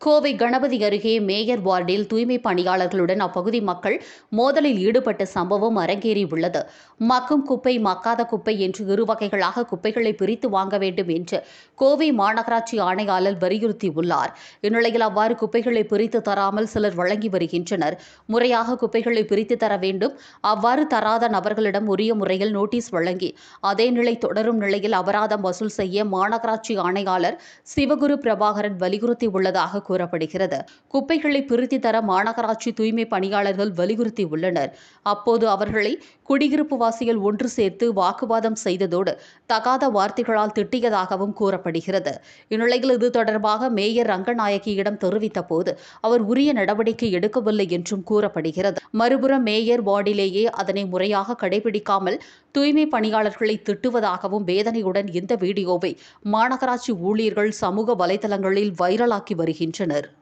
கோவை கணபதி அருகே மேயர் வார்டில் தூய்மை பணியாளர்களுடன் அப்பகுதி மக்கள் மோதலில் ஈடுபட்ட சம்பவம் அரங்கேறியுள்ளது. மக்கும் குப்பை மக்காத குப்பை என்று இரு வகைகளாக குப்பைகளை பிரித்து வாங்க வேண்டும் என்று கோவை மாநகராட்சி ஆணையாளர் வலியுறுத்தியுள்ளார். இந்நிலையில் அவ்வாறு குப்பைகளை பிரித்து தராமல் சிலர் வழங்கி வருகின்றனர். முறையாக குப்பைகளை பிரித்து தர வேண்டும். அவ்வாறு தராத நபர்களிடம் உரிய முறையில் நோட்டீஸ் வழங்கி அதே நிலை தொடரும் நிலையில் அபராதம் வசூல் செய்ய மாநகராட்சி ஆணையாளர் சிவகுரு பிரபாகரன் வலியுறுத்தியுள்ளதாக கூறப்படுகிறது. குப்பைகளை பிரித்து தர மாநகராட்சி தூய்மை பணியாளர்கள் வலியுறுத்தி உள்ளனர். அப்போது அவர்களை குடியிருப்பு வாசிகள் ஒன்று சேர்த்து வாக்குவாதம் செய்ததோடு தகாத வார்த்தைகளால் திட்டியதாகவும் கூறப்படுகிறது. இந்நிலையில் இது தொடர்பாக மேயர் ரங்கநாயகியிடம் தெரிவித்த போது அவர் உரிய நடவடிக்கை எடுக்கவில்லை என்றும் கூறப்படுகிறது. மறுபுறம் மேயர் வார்டிலேயே அதனை முறையாக கடைபிடிக்காமல் தூய்மை பணியாளர்களை திட்டுவதாகவும் வேதனையுடன் இந்த வீடியோவை மாநகராட்சி ஊழியர்கள் சமூக வலைதளங்களில் வைரலாக்கி வருகின்றனர்